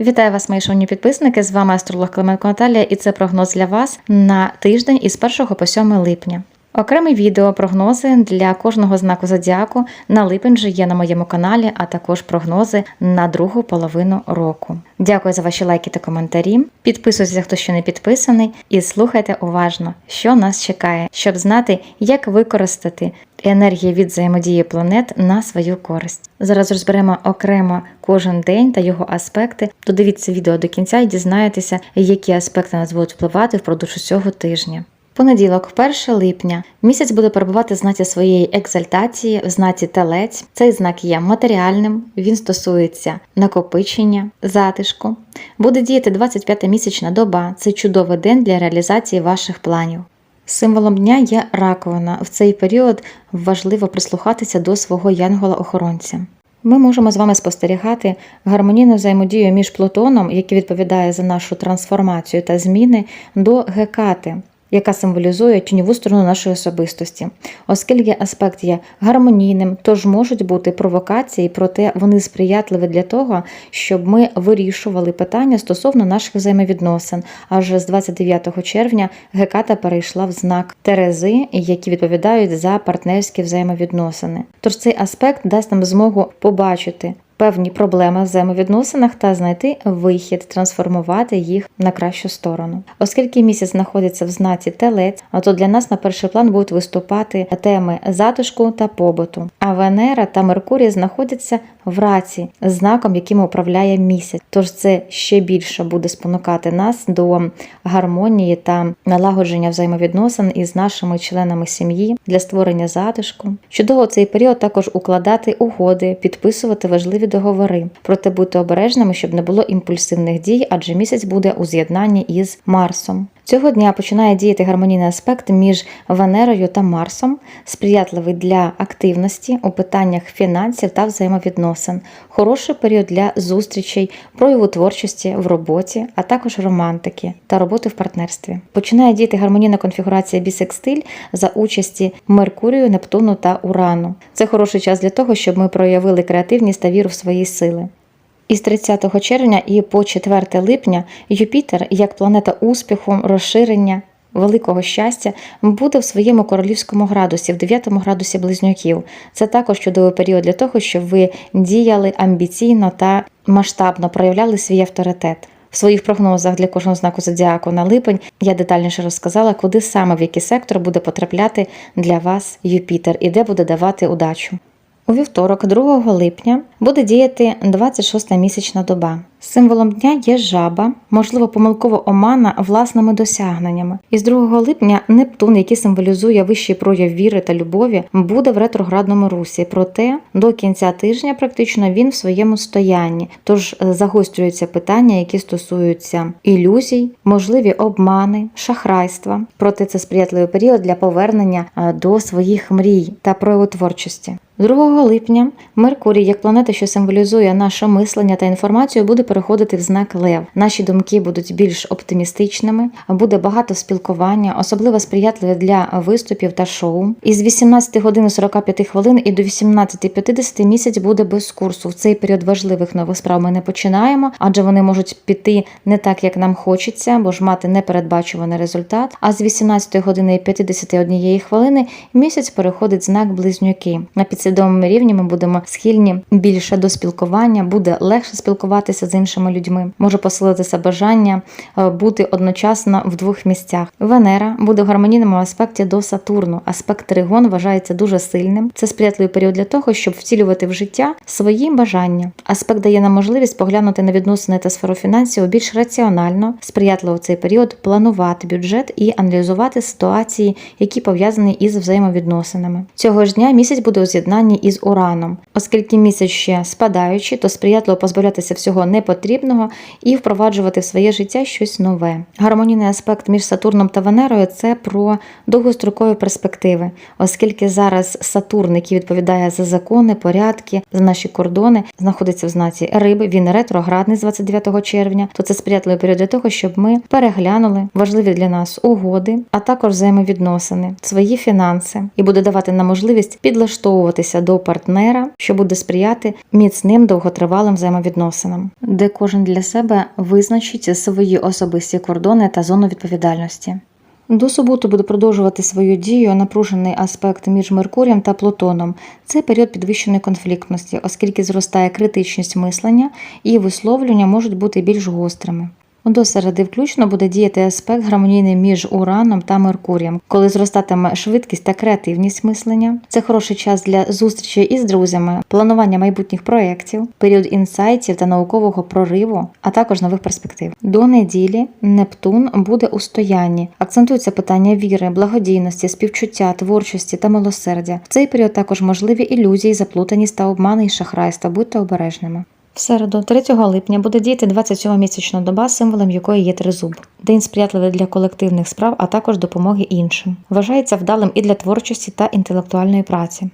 Вітаю вас, мої шановні підписники. З вами астролог Клименко Наталія, і це прогноз для вас на тиждень із 1 по 7 липня. Окремі відео прогнози для кожного знаку зодіаку на липень вже є на моєму каналі, а також прогнози на другу половину року. Дякую за ваші лайки та коментарі. Підписуйтесь, хто ще не підписаний, і слухайте уважно, що нас чекає, щоб знати, як використати енергію від взаємодії планет на свою користь. Зараз розберемо окремо кожен день та його аспекти. Додивіться відео до кінця і дізнаєтеся, які аспекти нас будуть впливати впродовж усього тижня. Понеділок, 1 липня, місяць буде перебувати в знаці своєї екзальтації, в знаці телець. Цей знак є матеріальним, він стосується накопичення, затишку. Буде діяти 25-та місячна доба. Це чудовий день для реалізації ваших планів. Символом дня є раковина. В цей період важливо прислухатися до свого янгола-охоронця. Ми можемо з вами спостерігати гармонійну взаємодію між Плутоном, який відповідає за нашу трансформацію та зміни, до Гекати, яка символізує тіньову сторону нашої особистості. Оскільки аспект є гармонійним, тож можуть бути провокації, проте вони сприятливі для того, щоб ми вирішували питання стосовно наших взаємовідносин. Аж з 29 червня Геката перейшла в знак Терези, які відповідають за партнерські взаємовідносини. Тож цей аспект дасть нам змогу побачити. Певні проблеми в взаємовідносинах та знайти вихід, трансформувати їх на кращу сторону. Оскільки місяць знаходиться в знаці телець, а то для нас на перший план будуть виступати теми затишку та побуту. А Венера та Меркурій знаходяться в раці, знаком, яким управляє місяць. Тож це ще більше буде спонукати нас до гармонії та налагодження взаємовідносин із нашими членами сім'ї для створення затишку. Чудово цей період також укладати угоди, підписувати важливі договори. Проте будьте обережними, щоб не було імпульсивних дій, адже місяць буде у з'єднанні із Марсом. Цього дня починає діяти гармонійний аспект між Венерою та Марсом, сприятливий для активності у питаннях фінансів та взаємовідносин, хороший період для зустрічей, прояву творчості в роботі, а також романтики та роботи в партнерстві. Починає діяти гармонійна конфігурація бісекстиль за участі Меркурію, Нептуну та Урану. Це хороший час для того, щоб ми проявили креативність та віру в свої сили. Із 30 червня і по 4 липня Юпітер, як планета успіху, розширення, великого щастя, буде в своєму королівському градусі, в 9 градусі близнюків. Це також чудовий період для того, щоб ви діяли амбіційно та масштабно проявляли свій авторитет. В своїх прогнозах для кожного знаку зодіаку на липень я детальніше розказала, куди саме в який сектор буде потрапляти для вас Юпітер і де буде давати удачу. У вівторок, 2 липня, буде діяти 26-та місячна доба. Символом дня є жаба, можливо, помилкова омана власними досягненнями. Із 2 липня Нептун, який символізує вищий прояв віри та любові, буде в ретроградному русі. Проте до кінця тижня практично він в своєму стоянні. Тож е, загострюються питання, які стосуються ілюзій, можливі обмани, шахрайства. Проте це сприятливий період для повернення е, до своїх мрій та прояву творчості. 2 липня Меркурій, як планета, що символізує наше мислення та інформацію, буде переходити в знак Лев. Наші думки будуть більш оптимістичними, буде багато спілкування, особливо сприятливе для виступів та шоу. Із 18 години 45 хвилин і до 18.50 місяць буде без курсу. В цей період важливих нових справ ми не починаємо, адже вони можуть піти не так, як нам хочеться, або ж мати непередбачуваний результат. А з 18 години і 51 хвилини місяць переходить знак близнюки. На підсвідомому рівні ми будемо схильні більше до спілкування, буде легше спілкуватися з іншими людьми. Може посилитися бажання е, бути одночасно в двох місцях. Венера буде в гармонійному аспекті до Сатурну. Аспект тригон вважається дуже сильним. Це сприятливий період для того, щоб втілювати в життя свої бажання. Аспект дає нам можливість поглянути на відносини та сферу фінансів більш раціонально, сприятливо в цей період планувати бюджет і аналізувати ситуації, які пов'язані із взаємовідносинами. Цього ж дня місяць буде у з'єднанні із Ураном, оскільки місяць ще спадаючий, то сприятливо позбавлятися всього непотрібного і впроваджувати в своє життя щось нове. Гармонійний аспект між Сатурном та Венерою це про довгострокові перспективи, оскільки зараз Сатурн, який відповідає за закони, порядки, за наші кордони, знаходиться в знаці риби. Він ретроградний з 29 червня. То це сприятливий період для того, щоб ми переглянули важливі для нас угоди, а також взаємовідносини, свої фінанси, і буде давати нам можливість підлаштовуватися до партнера, що буде сприяти міцним довготривалим взаємовідносинам. Де кожен для себе визначить свої особисті кордони та зону відповідальності. До суботи буде продовжувати свою дію напружений аспект між Меркурієм та Плутоном. Це період підвищеної конфліктності, оскільки зростає критичність мислення і висловлення можуть бути більш гострими. До середи включно буде діяти аспект гармонійний між Ураном та Меркурієм, коли зростатиме швидкість та креативність мислення. Це хороший час для зустрічі із друзями, планування майбутніх проєктів, період інсайтів та наукового прориву, а також нових перспектив. До неділі Нептун буде у стоянні. Акцентуються питання віри, благодійності, співчуття, творчості та милосердя. В цей період також можливі ілюзії, заплутаність та обмани і шахрайства. Будьте обережними. В середу, 3 липня, буде діяти 27 місячна доба, символом якої є тризуб. День сприятливий для колективних справ, а також допомоги іншим. Вважається вдалим і для творчості та інтелектуальної праці.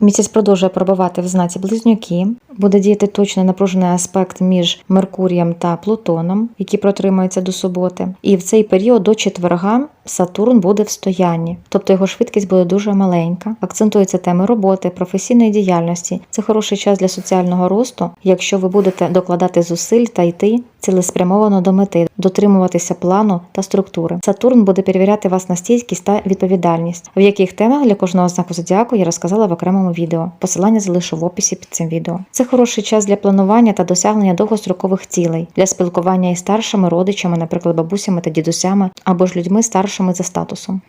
Місяць продовжує пробувати в знаці близнюки. Буде діяти точно напружений аспект між Меркурієм та Плутоном, які протримаються до суботи. І в цей період до четверга Сатурн буде в стоянні, тобто його швидкість буде дуже маленька. Акцентуються теми роботи, професійної діяльності. Це хороший час для соціального росту, якщо ви будете докладати зусиль та йти цілеспрямовано до мети, дотримуватися плану та структури. Сатурн буде перевіряти вас на стійкість та відповідальність. В яких темах для кожного знаку зодіаку я розказала в окремому відео. Посилання залишу в описі під цим відео. Це хороший час для планування та досягнення довгострокових цілей, для спілкування із старшими родичами, наприклад, бабусями та дідусями, або ж людьми старшими за статусом.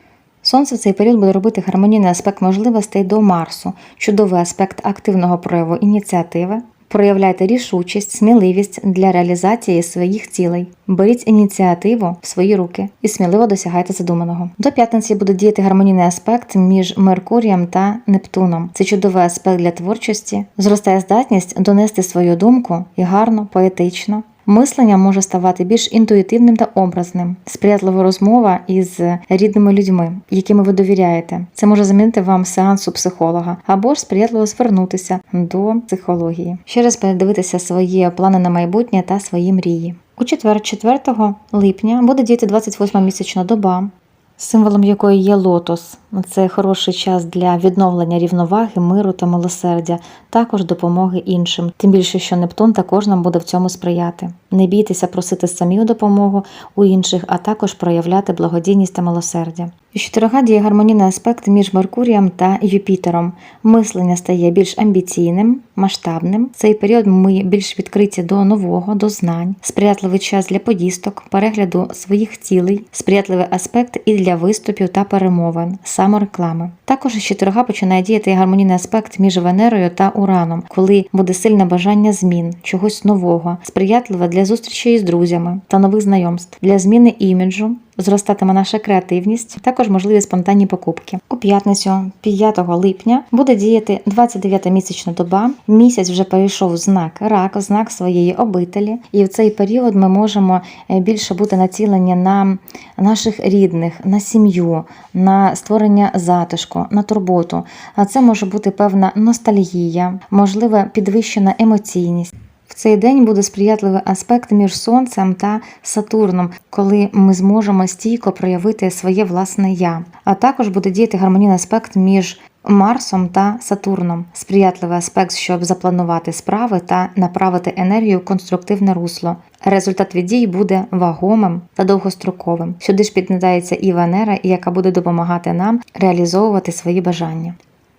Сонце в цей період буде робити гармонійний аспект можливостей до Марсу, чудовий аспект активного прояву ініціативи. Проявляйте рішучість, сміливість для реалізації своїх цілей. Беріть ініціативу в свої руки і сміливо досягайте задуманого. До п'ятниці буде діяти гармонійний аспект між Меркурієм та Нептуном. Це чудовий аспект для творчості, зростає здатність донести свою думку і гарно, поетично. Мислення може ставати більш інтуїтивним та образним, сприятлива розмова із рідними людьми, якими ви довіряєте. Це може замінити вам сеансу психолога або ж сприятливо звернутися до психології. Ще раз передивитися свої плани на майбутнє та свої мрії. У четвер, 4 липня, буде діяти 28 місячна доба, символом якої є лотос. Це хороший час для відновлення рівноваги, миру та милосердя, також допомоги іншим. Тим більше, що Нептун також нам буде в цьому сприяти. Не бійтеся просити самі допомогу у інших, а також проявляти благодійність та милосердя. І діє гармонійний аспект між Меркурієм та Юпітером. Мислення стає більш амбіційним, масштабним. Цей період ми більш відкриті до нового, до знань, сприятливий час для поїздок, перегляду своїх цілей, сприятливий аспект і для виступів та перемовин, самореклами. Також із починає діяти гармонійний аспект між Венерою та Ураном, коли буде сильне бажання змін, чогось нового, сприятливе для зустрічі із друзями та нових знайомств, для зміни іміджу. Зростатиме наша креативність, також можливі спонтанні покупки. У п'ятницю, 5 липня, буде діяти 29 місячна доба. Місяць вже перейшов знак рак, знак своєї обителі, і в цей період ми можемо е, більше бути націлені на наших рідних, на сім'ю, на створення затишку, на турботу. А це може бути певна ностальгія, можливе підвищена емоційність. Цей день буде сприятливий аспект між Сонцем та Сатурном, коли ми зможемо стійко проявити своє власне я. А також буде діяти гармонійний аспект між Марсом та Сатурном, сприятливий аспект, щоб запланувати справи та направити енергію в конструктивне русло. Результат від дій буде вагомим та довгостроковим. Сюди ж підглядається і Венера, яка буде допомагати нам реалізовувати свої бажання.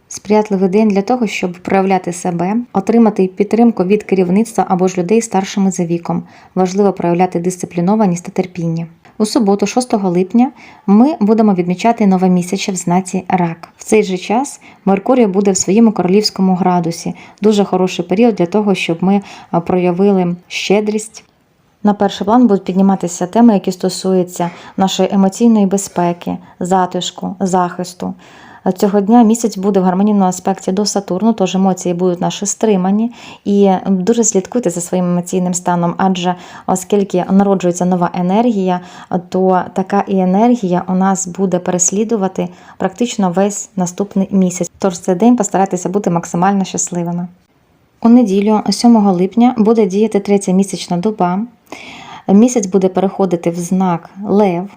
Сприятливий день для того, щоб проявляти себе, отримати підтримку від керівництва або ж людей старшими за віком. Важливо проявляти дисциплінованість та терпіння. У суботу, 6 липня, ми будемо відмічати нове місяця в знаці рак. В цей же час Меркурій буде в своєму королівському градусі. Дуже хороший період для того, щоб ми проявили щедрість. На перший план будуть підніматися теми, які стосуються нашої емоційної безпеки, затишку, захисту. Цього дня місяць буде в гармонійному аспекті до Сатурну, тож емоції будуть наші стримані, і дуже слідкуйте за своїм емоційним станом, адже оскільки народжується нова енергія, то така і енергія у нас буде переслідувати практично весь наступний місяць. Тож цей день постарайтеся бути максимально щасливими. У неділю, 7 липня, буде діяти третя місячна доба. Місяць буде переходити в знак Лев.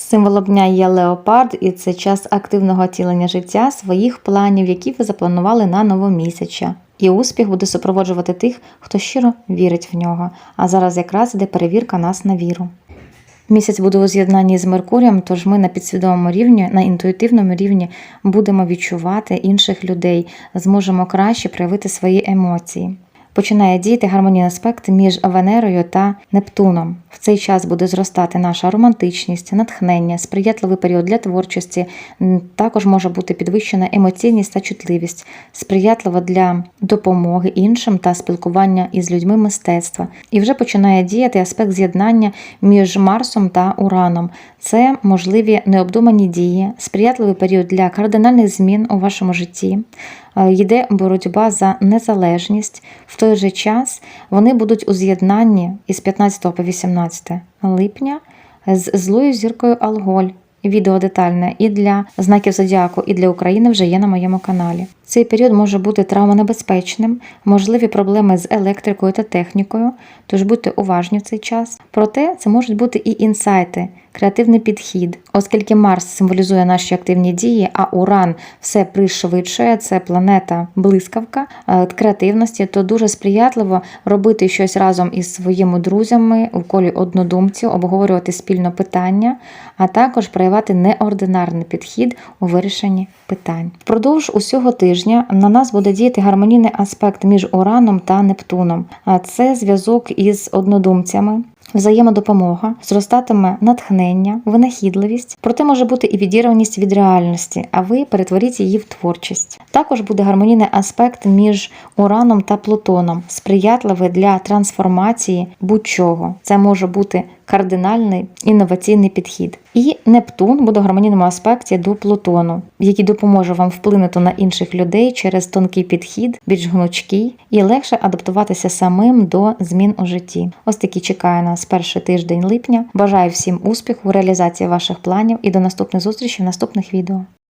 Символом дня є леопард, і це час активного тілення життя своїх планів, які ви запланували на новомісяча. І успіх буде супроводжувати тих, хто щиро вірить в нього. А зараз якраз іде перевірка нас на віру. Місяць буде у з'єднанні з Меркурієм, тож ми на підсвідомому рівні, на інтуїтивному рівні будемо відчувати інших людей, зможемо краще проявити свої емоції. Починає діяти гармонійний аспект між Венерою та Нептуном. В цей час буде зростати наша романтичність, натхнення, сприятливий період для творчості. Також може бути підвищена емоційність та чутливість, сприятлива для допомоги іншим та спілкування із людьми мистецтва. І вже починає діяти аспект з'єднання між Марсом та Ураном. Це можливі необдумані дії, сприятливий період для кардинальних змін у вашому житті. Е, Йде боротьба за незалежність. В той же час вони будуть у з'єднанні із 15 по 18 липня з злою зіркою Алголь. Відео детальне і для знаків зодіаку, і для України вже є на моєму каналі. Цей період може бути травмонебезпечним, можливі проблеми з електрикою та технікою, тож будьте уважні в цей час. Проте це можуть бути і інсайти, креативний підхід, оскільки Марс символізує наші активні дії, а Уран все пришвидшує, це планета блискавка е, креативності, то дуже сприятливо робити щось разом із своїми друзями у колі однодумців, обговорювати спільно питання, а також проявати неординарний підхід у вирішенні питань. Впродовж усього тижня на нас буде діяти гармонійний аспект між Ураном та Нептуном. А це зв'язок із однодумцями. Взаємодопомога, зростатиме натхнення, винахідливість, проте може бути і відірваність від реальності, а ви перетворіть її в творчість. Також буде гармонійний аспект між Ураном та Плутоном, сприятливий для трансформації будь-чого. Це може бути кардинальний інноваційний підхід. І Нептун буде в гармонійному аспекті до Плутону, який допоможе вам вплинути на інших людей через тонкий підхід, більш гнучкий і легше адаптуватися самим до змін у житті. Ось такі чекає нас перший тиждень липня. Бажаю всім успіху у реалізації ваших планів і до наступних зустрічей в наступних відео.